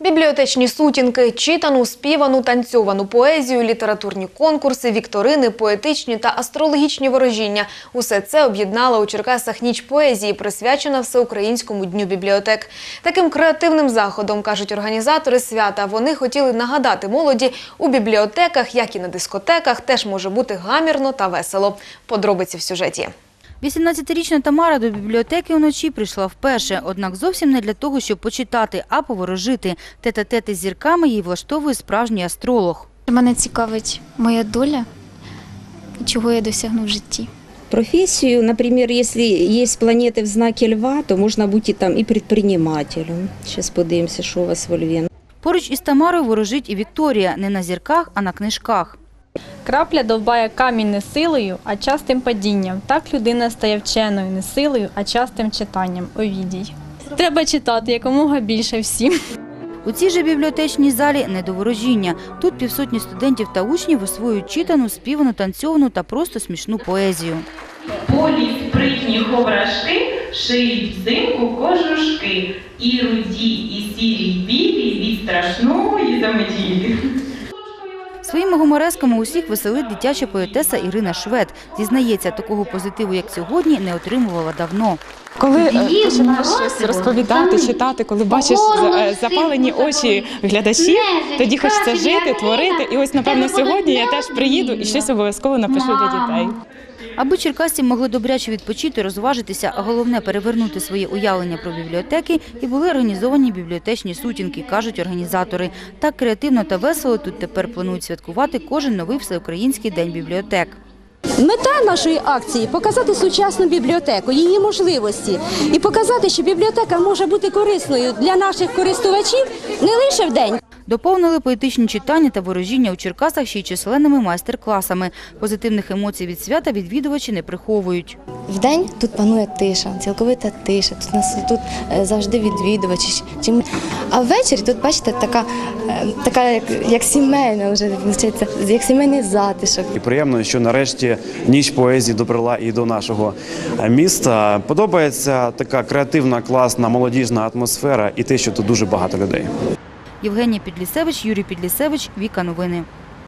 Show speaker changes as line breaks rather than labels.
Бібліотечні сутінки, читану, співану, танцьовану поезію, літературні конкурси, вікторини, поетичні та астрологічні ворожіння – усе це об'єднала у Черкасах ніч поезії, присвячена Всеукраїнському дню бібліотек. Таким креативним заходом, кажуть організатори свята, вони хотіли нагадати молоді, у бібліотеках, як і на дискотеках, теж може бути гамірно та весело. Подробиці в сюжеті.
18-річна Тамара до бібліотеки вночі прийшла вперше, однак зовсім не для того, щоб почитати, а поворожити. Тета-тети з зірками їй влаштовує справжній астролог.
Мене цікавить моя доля, чого я досягну в житті.
Профессию, например, если есть планеты в знаке льва, то можно быть и там и предпринимателем. Сейчас подивимося, що у вас во льві.
Поруч із Тамарою ворожить і Вікторія, не на зірках, а на книжках.
Крапля довбає камінь не силою, а частим падінням. Так людина стає вченою не силою, а частим читанням. Овідій. Треба читати якомога більше всім.
У цій же бібліотечній залі не до ворожіння. Тут півсотні студентів та учнів освоюють читану, співану, танцьовану та просто смішну поезію.
Полі спритні ховрашки шиють взимку кожушки, і руді, і сірі, білі від страшної заметілі.
Своїми гуморесками усіх веселить дитяча поетеса Ірина Швед. Зізнається, такого позитиву, як сьогодні, не отримувала давно.
Коли е, починаєш щось розповідати, читати, коли бачиш е, запалені очі глядачів, тоді хочеться жити, творити. І ось, напевно, сьогодні я теж приїду і щось обов'язково напишу для дітей.
Аби черкасці могли добряче відпочити, розважитися, а головне перевернути своє уявлення про бібліотеки, і були організовані бібліотечні сутінки, кажуть організатори. Так креативно та весело тут тепер планують святкувати кожен новий всеукраїнський день бібліотек.
Мета нашої акції показати сучасну бібліотеку, її можливості і показати, що бібліотека може бути корисною для наших користувачів не лише в день.
Доповнили поетичні читання та ворожіння у Черкасах ще й численними майстер-класами. Позитивних емоцій від свята відвідувачі не приховують.
Вдень тут панує тиша, цілковита тиша. Тут нас тут е, завжди відвідувачі. Чим- А ввечері тут, бачите, така, е, така як, як сімейна вже як сімейний затишок.
І приємно, що нарешті ніч поезії добрала і до нашого міста. Подобається така креативна, класна, молодіжна атмосфера і те, що тут дуже багато людей.
Євгенія Підлісевич, Юрій Підлісевич, Віка Новини.